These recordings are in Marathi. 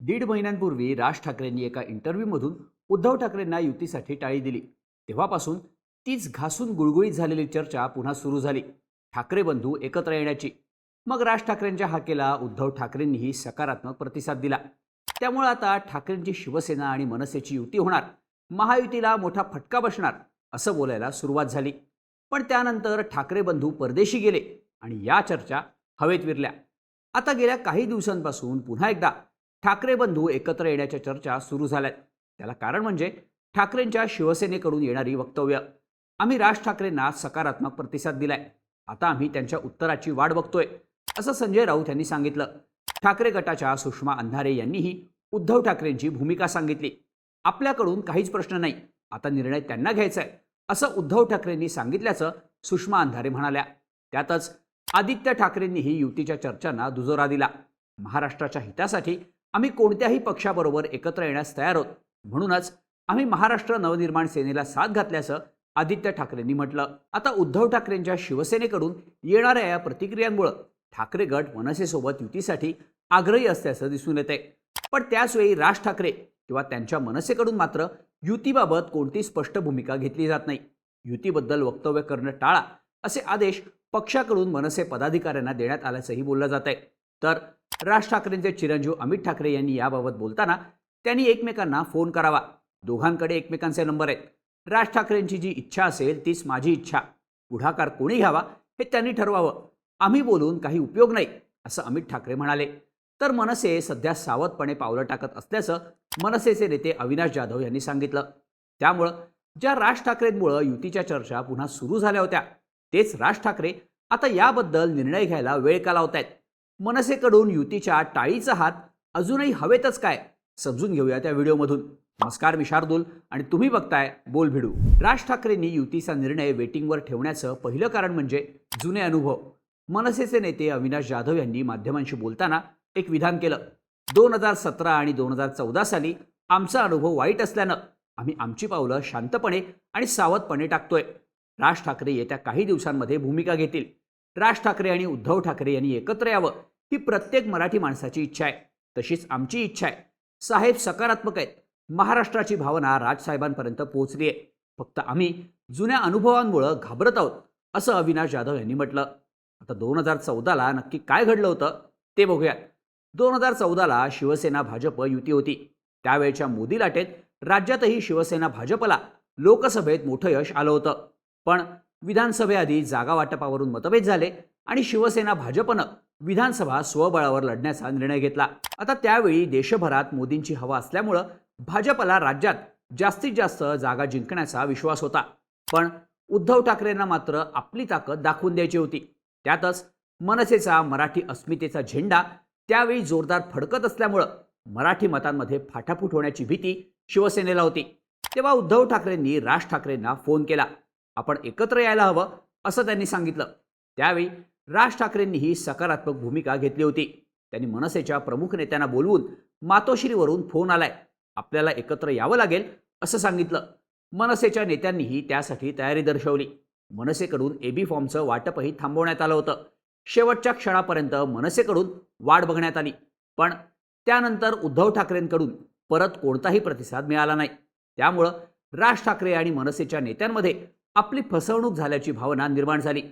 दीड महिन्यांपूर्वी राज ठाकरेंनी एका इंटरव्ह्यूमधून उद्धव ठाकरेंना युतीसाठी टाळी दिली. तेव्हापासून तीच घासून गुळगुळीत झालेली चर्चा पुन्हा सुरू झाली. ठाकरे बंधू एकत्र येण्याची. मग राज ठाकरेंच्या हाकेला उद्धव ठाकरेंनीही सकारात्मक प्रतिसाद दिला. त्यामुळे आता ठाकरेंची शिवसेना आणि मनसेची युती होणार. महायुतीला मोठा फटका बसणार असं बोलायला सुरुवात झाली. पण त्यानंतर ठाकरे बंधू परदेशी गेले आणि या चर्चा हवेत विरल्या. आता गेल्या काही दिवसांपासून पुन्हा एकदा ठाकरे बंधू एकत्र येण्याच्या चर्चा सुरू झाल्यात. त्याला कारण म्हणजे ठाकरेंच्या शिवसेनेकडून येणारी वक्तव्य. आम्ही राज ठाकरेंना सकारात्मक प्रतिसाद दिलाय. आता आम्ही त्यांच्या उत्तराची वाट बघतोय असं संजय राऊत यांनी सांगितलं. ठाकरे गटाच्या सुषमा अंधारे यांनीही उद्धव ठाकरेंची भूमिका सांगितली. आपल्याकडून काहीच प्रश्न नाही आता निर्णय त्यांना घ्यायचा आहे असं उद्धव ठाकरेंनी सांगितल्याचं सुषमा अंधारे म्हणाल्या. त्यातच आदित्य ठाकरेंनीही युतीच्या चर्चांना दुजोरा दिला. महाराष्ट्राच्या हितासाठी आम्ही कोणत्याही पक्षाबरोबर एकत्र येण्यास तयार आहोत. म्हणूनच आम्ही महाराष्ट्र नवनिर्माण सेनेला साथ घातल्याचं आदित्य ठाकरेंनी म्हटलं. आता उद्धव ठाकरेंच्या शिवसेनेकडून येणाऱ्या या प्रतिक्रियांमुळं ठाकरे गट मनसेसोबत युतीसाठी आग्रही असल्याचं दिसून येते पण त्याचवेळी राज ठाकरे किंवा त्यांच्या मनसेकडून मात्र युतीबाबत कोणती स्पष्ट भूमिका घेतली जात नाही. युतीबद्दल वक्तव्य करणं टाळा असे आदेश पक्षाकडून मनसे पदाधिकाऱ्यांना देण्यात आल्याचंही बोललं जात आहे तर राज ठाकरेंचे चिरंजीव अमित ठाकरे यांनी याबाबत बोलताना त्यांनी एकमेकांना फोन करावा. दोघांकडे एकमेकांचे नंबर आहेत. राज ठाकरेंची जी इच्छा असेल तीच माझी इच्छा. पुढाकार कोणी घ्यावा हे त्यांनी ठरवावं. आम्ही बोलून काही उपयोग नाही असं अमित ठाकरे म्हणाले. तर मनसे सध्या सावधपणे पावलं टाकत असल्याचं मनसेचे नेते अविनाश जाधव यांनी सांगितलं. त्यामुळं ज्या राज ठाकरेंमुळं युतीच्या चर्चा पुन्हा सुरू झाल्या होत्या तेच राज ठाकरे आता याबद्दल निर्णय घ्यायला वेळ का लावत आहेत मनसेकडून युतीच्या टाळीचा हात अजूनही हवेतच काय? समजून घेऊया त्या व्हिडिओमधून. नमस्कार मी शार्दूल आणि तुम्ही बघताय बोल भिडू. राज ठाकरेंनी युतीचा निर्णय वेटिंगवर ठेवण्याचं पहिलं कारण म्हणजे जुने अनुभव. मनसेचे नेते अविनाश जाधव यांनी माध्यमांशी बोलताना एक विधान केलं. दोन हजार सतरा आणि दोन हजार चौदा साली आमचा अनुभव वाईट असल्यानं आम्ही आमची पावलं शांतपणे आणि सावधपणे टाकतोय. राज ठाकरे येत्या काही दिवसांमध्ये भूमिका घेतील. राज ठाकरे आणि उद्धव ठाकरे यांनी एकत्र यावं. ही प्रत्येक मराठी माणसाची इच्छा आहे. तशीच आमची इच्छा आहे. साहेब सकारात्मक आहेत. महाराष्ट्राची भावना राजसाहेबांपर्यंत पोहोचली आहे. फक्त आम्ही जुन्या अनुभवांमुळं घाबरत आहोत असं अविनाश जाधव यांनी म्हटलं. आता दोन हजार चौदाला नक्की काय घडलं होतं ते बघूया दोन हजार चौदाला शिवसेना भाजप युती होती. त्यावेळच्या मोदी लाटेत राज्यातही शिवसेना भाजपला लोकसभेत मोठं यश आलं होतं. पण विधानसभेआधी जागा वाटपावरून मतभेद झाले आणि शिवसेना भाजपनं विधानसभा स्वबळावर लढण्याचा निर्णय घेतला. आता त्यावेळी देशभरात मोदींची हवा असल्यामुळं भाजपला राज्यात जास्तीत जास्त जागा जिंकण्याचा विश्वास होता. पण उद्धव ठाकरेंना मात्र आपली ताकद दाखवून द्यायची होती. त्यातच मनसेचा मराठी अस्मितेचा झेंडा त्यावेळी जोरदार फडकत असल्यामुळं मराठी मतांमध्ये फाटाफूट होण्याची भीती शिवसेनेला होती. तेव्हा उद्धव ठाकरेंनी राज ठाकरेंना फोन केला. आपण एकत्र यायला हवं असं त्यांनी सांगितलं. त्यावेळी राज ठाकरेंनीही सकारात्मक भूमिका घेतली होती. त्यांनी मनसेच्या प्रमुख नेत्यांना बोलवून मातोश्रीवरून फोन आलाय. आपल्याला एकत्र यावं लागेल असं सांगितलं. मनसेच्या नेत्यांनीही त्यासाठी तयारी दर्शवली. मनसेकडून एबी फॉर्मचं वाटपही थांबवण्यात आलं होतं. शेवटच्या क्षणापर्यंत मनसेकडून वाढ बघण्यात आली. पण त्यानंतर उद्धव ठाकरेंकडून परत कोणताही प्रतिसाद मिळाला नाही. त्यामुळं राज ठाकरे आणि मनसेच्या नेत्यांमध्ये आपली फसवणूक झाल्याची भावना निर्माण झाली.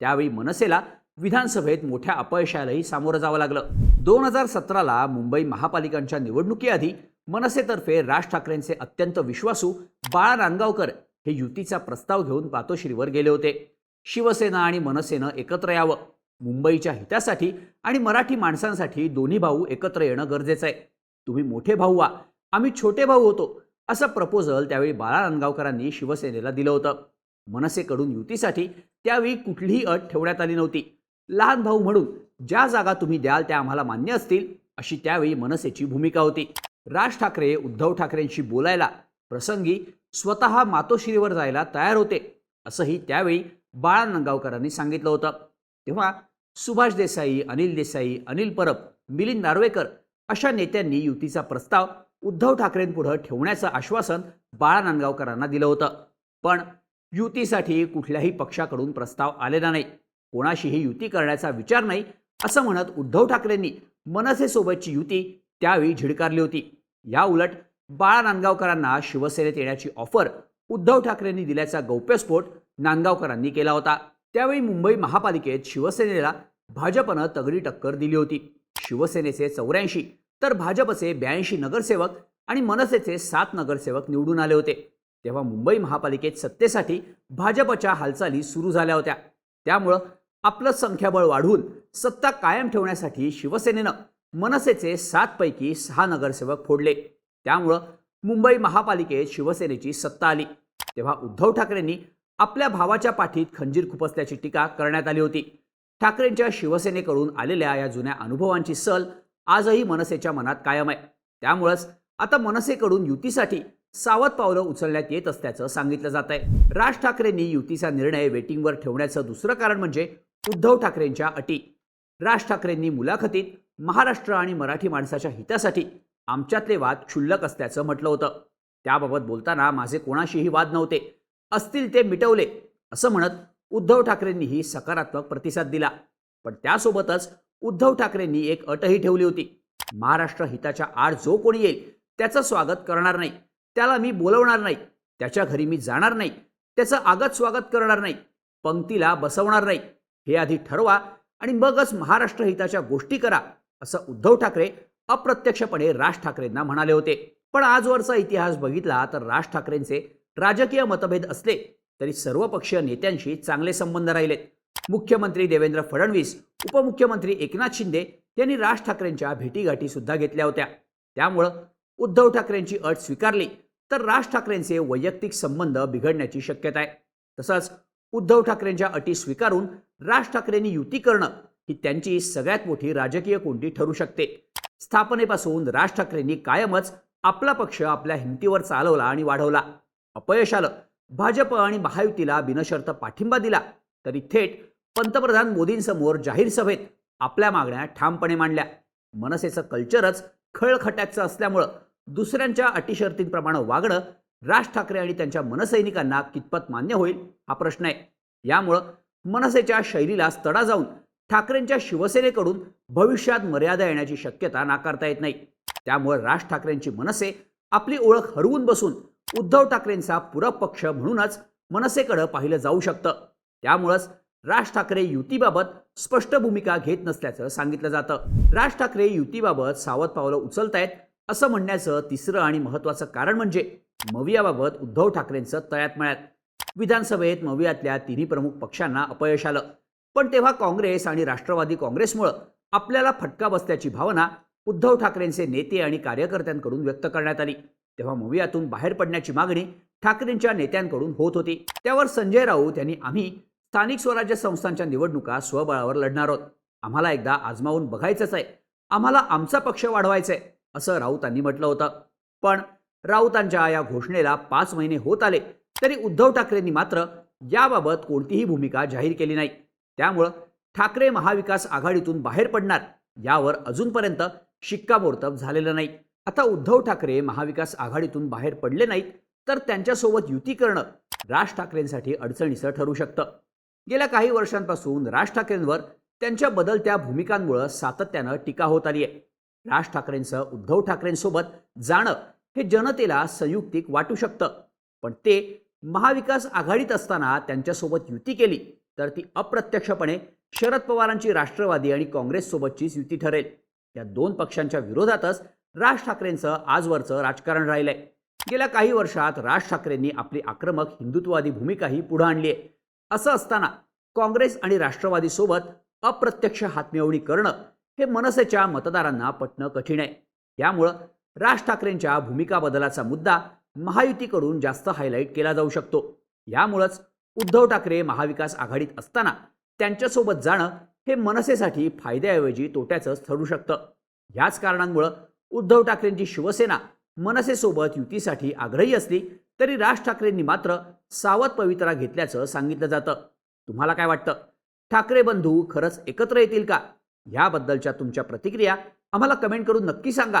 त्यावेळी मनसेला विधानसभेत मोठ्या अपयशालाही सामोरं जावं लागलं. दोन हजार सतराला मुंबई महापालिकांच्या निवडणुकीआधी मनसेतर्फे राज ठाकरेंचे अत्यंत विश्वासू बाळा रानगावकर हे युतीचा प्रस्ताव घेऊन पातोश्रीवर गेले होते. शिवसेना आणि मनसेनं एकत्र यावं मुंबईच्या हितासाठी आणि मराठी माणसांसाठी दोन्ही भाऊ एकत्र येणं गरजेचं आहे. तुम्ही मोठे भाऊ व्हा आम्ही छोटे भाऊ होतो असं प्रपोजल त्यावेळी बाळा रानगावकरांनी शिवसेनेला दिलं होतं. मनसेकडून युतीसाठी त्यावेळी कुठलीही अट ठेवण्यात आली नव्हती. लहान भाऊ म्हणून ज्या जागा तुम्ही द्याल त्या आम्हाला मान्य असतील अशी त्यावेळी मनसेची भूमिका होती. राज ठाकरे उद्धव ठाकरेंशी बोलायला प्रसंगी स्वतः मातोश्रीवर जायला तयार होते असंही त्यावेळी बाळा नंगावकरांनी सांगितलं होतं. तेव्हा सुभाष देसाई अनिल देसाई अनिल परब मिलिंद नार्वेकर अशा नेत्यांनी युतीचा प्रस्ताव उद्धव ठाकरेंपुढं ठेवण्याचं आश्वासन बाळा नांदगावकरांना दिलं होतं. पण युतीसाठी कुठल्याही पक्षाकडून प्रस्ताव आलेला नाही. कोणाशीही युती करण्याचा विचार नाही असं म्हणत उद्धव ठाकरेंनी मनसेसोबतची युती त्यावेळी झिडकारली होती. या उलट बाळा नांदगावकरांना शिवसेनेत येण्याची ऑफर उद्धव ठाकरेंनी दिल्याचा गौप्यस्फोट नांदगावकरांनी केला होता. त्यावेळी मुंबई महापालिकेत शिवसेनेला भाजपनं तगडी टक्कर दिली होती. शिवसेनेचे चौऱ्याऐंशी तर भाजपचे ब्याऐंशी नगरसेवक आणि मनसेचे सात नगरसेवक निवडून आले होते. तेव्हा मुंबई महापालिकेत सत्तेसाठी भाजपच्या हालचाली सुरू झाल्या होत्या. त्यामुळं आपलं संख्याबळ वाढवून सत्ता कायम ठेवण्यासाठी शिवसेनेनं मनसेचे सातपैकी सहा नगरसेवक फोडले. त्यामुळं मुंबई महापालिकेत शिवसेनेची सत्ता आली. तेव्हा उद्धव ठाकरेंनी आपल्या भावाच्या पाठीत खंजीर खुपसल्याची टीका करण्यात आली होती. ठाकरेंच्या शिवसेनेकडून आलेल्या या जुन्या अनुभवांची सल आजही मनसेच्या मनात कायम आहे. त्यामुळंच आता मनसेकडून युतीसाठी सावध पावलं उचलण्यात येत असल्याचं सांगितलं जात आहे राज ठाकरेंनी युतीचा निर्णय वेटिंगवर ठेवण्याचं दुसरं कारण म्हणजे उद्धव ठाकरेंच्या अटी. राज ठाकरेंनी मुलाखतीत महाराष्ट्र आणि मराठी माणसाच्या हितासाठी आमच्यातले वाद क्षुल्लक असल्याचं म्हटलं होतं. त्याबाबत बोलताना माझे कोणाशीही वाद नव्हते. असतील ते मिटवले असं म्हणत उद्धव ठाकरेंनीही सकारात्मक प्रतिसाद दिला. पण त्यासोबतच उद्धव ठाकरेंनी एक अटही ठेवली होती. महाराष्ट्र हिताच्या आड जो कोणी येईल त्याचं स्वागत करणार नाही. त्याला मी बोलवणार नाही. त्याच्या घरी मी जाणार नाही. त्याचं आगत स्वागत करणार नाही. पंक्तीला बसवणार नाही. हे आधी ठरवा आणि मगच महाराष्ट्र हिताच्या गोष्टी करा असं उद्धव ठाकरे अप्रत्यक्षपणे राज ठाकरेंना म्हणाले होते. पण आजवरचा इतिहास बघितला तर राज ठाकरेंचे राजकीय मतभेद असले तरी सर्वपक्षीय नेत्यांशी चांगले संबंध राहिलेत. मुख्यमंत्री देवेंद्र फडणवीस उपमुख्यमंत्री एकनाथ शिंदे यांनी राज ठाकरेंच्या भेटीगाठी सुद्धा घेतल्या होत्या. त्यामुळं उद्धव ठाकरेंची अट स्वीकारली तर राज ठाकरेंचे वैयक्तिक संबंध बिघडण्याची शक्यता आहे. तसंच उद्धव ठाकरेंच्या अटी स्वीकारून राज ठाकरेंनी युती करणं ही त्यांची सगळ्यात मोठी राजकीय कोंडी ठरू शकते. स्थापनेपासून राज ठाकरेंनी कायमच आपला पक्ष आपल्या हिमतीवर चालवला आणि वाढवला. अपयश आलं. भाजप आणि महायुतीला बिनशर्त पाठिंबा दिला. तरी थेट पंतप्रधान मोदींसमोर जाहीर सभेत आपल्या मागण्या ठामपणे मांडल्या. मनसेचं कल्चरच खळखट्याचं असल्यामुळं दुसऱ्यांच्या अटीशर्तींप्रमाणे वागणं राज ठाकरे आणि त्यांच्या मनसैनिकांना कितपत मान्य होईल? हा प्रश्न आहे. यामुळं मनसेच्या शैलीला तडा जाऊन ठाकरेंच्या शिवसेनेकडून भविष्यात मर्यादा येण्याची शक्यता नाकारता येत नाही. त्यामुळे राज ठाकरेंची मनसे आपली ओळख हरवून बसून उद्धव ठाकरेंचा पूरक पक्ष म्हणूनच मनसेकडं पाहिलं जाऊ शकतं. त्यामुळंच राज ठाकरे युतीबाबत स्पष्ट भूमिका घेत नसल्याचं सांगितलं जातं. राज ठाकरे युतीबाबत सावध पावलं उचलतायत असं म्हणण्याचं तिसरं आणि महत्त्वाचं कारण म्हणजे मवियाबाबत उद्धव ठाकरेंचं तळ्यात मळ्यात. विधानसभेत मवियातल्या तिन्ही प्रमुख पक्षांना अपयश आलं. पण तेव्हा काँग्रेस आणि राष्ट्रवादी काँग्रेसमुळं आपल्याला फटका बसल्याची भावना उद्धव ठाकरेंचे नेते आणि कार्यकर्त्यांकडून व्यक्त करण्यात आली. तेव्हा मवियातून बाहेर पडण्याची मागणी ठाकरेंच्या नेत्यांकडून होत होती. त्यावर संजय राऊत यांनी आम्ही स्थानिक स्वराज्य संस्थांच्या निवडणुका स्वबळावर लढणार आहोत. आम्हाला एकदा आजमावून बघायचंच आहे. आम्हाला आमचा पक्ष वाढवायचा आहे असं राऊतांनी म्हटलं होतं. पण राऊतांच्या या घोषणेला पाच महिने होत आले तरी उद्धव ठाकरेंनी मात्र याबाबत कोणतीही भूमिका जाहीर केली नाही. त्यामुळं ठाकरे महाविकास आघाडीतून बाहेर पडणार यावर अजूनपर्यंत शिक्कामोर्तब झालेलं नाही. आता उद्धव ठाकरे महाविकास आघाडीतून बाहेर पडले नाहीत तर त्यांच्यासोबत युती करणं राज ठाकरेंसाठी अडचणीचं ठरू शकतं. गेल्या काही वर्षांपासून राज ठाकरेंवर त्यांच्या बदलत्या भूमिकांमुळं सातत्यानं टीका होत आली आहे राज ठाकरेंचं उद्धव ठाकरेंसोबत जाणं हे जनतेला संयुक्तिक वाटू शकतं. पण ते महाविकास आघाडीत असताना त्यांच्यासोबत युती केली तर ती अप्रत्यक्षपणे शरद पवारांची राष्ट्रवादी आणि काँग्रेससोबतचीच युती ठरेल. या दोन पक्षांच्या विरोधातच राज ठाकरेंचं आजवरचं राजकारण राहिलंय. गेल्या काही वर्षात राज ठाकरेंनी आपली आक्रमक हिंदुत्ववादी भूमिकाही पुढे आणली आहे असं असताना काँग्रेस आणि राष्ट्रवादीसोबत अप्रत्यक्ष हातमिळवणी करणं हे मनसेच्या मतदारांना पटणं कठीण आहे. त्यामुळं राज ठाकरेंच्या भूमिका बदलाचा मुद्दा महायुतीकडून जास्त हायलाईट केला जाऊ शकतो. यामुळंच उद्धव ठाकरे महाविकास आघाडीत असताना त्यांच्यासोबत जाणं हे मनसेसाठी फायद्याऐवजी तोट्याचंच ठरू शकतं. याच कारणांमुळं उद्धव ठाकरेंची शिवसेना मनसेसोबत युतीसाठी आग्रही असली तरी राज ठाकरेंनी मात्र सावध पवित्रा घेतल्याचं सांगितलं जातं. तुम्हाला काय वाटतं? ठाकरे बंधू खरंच एकत्र येतील का? याबद्दलच्या तुमच्या प्रतिक्रिया आम्हाला कमेंट करून नक्की सांगा.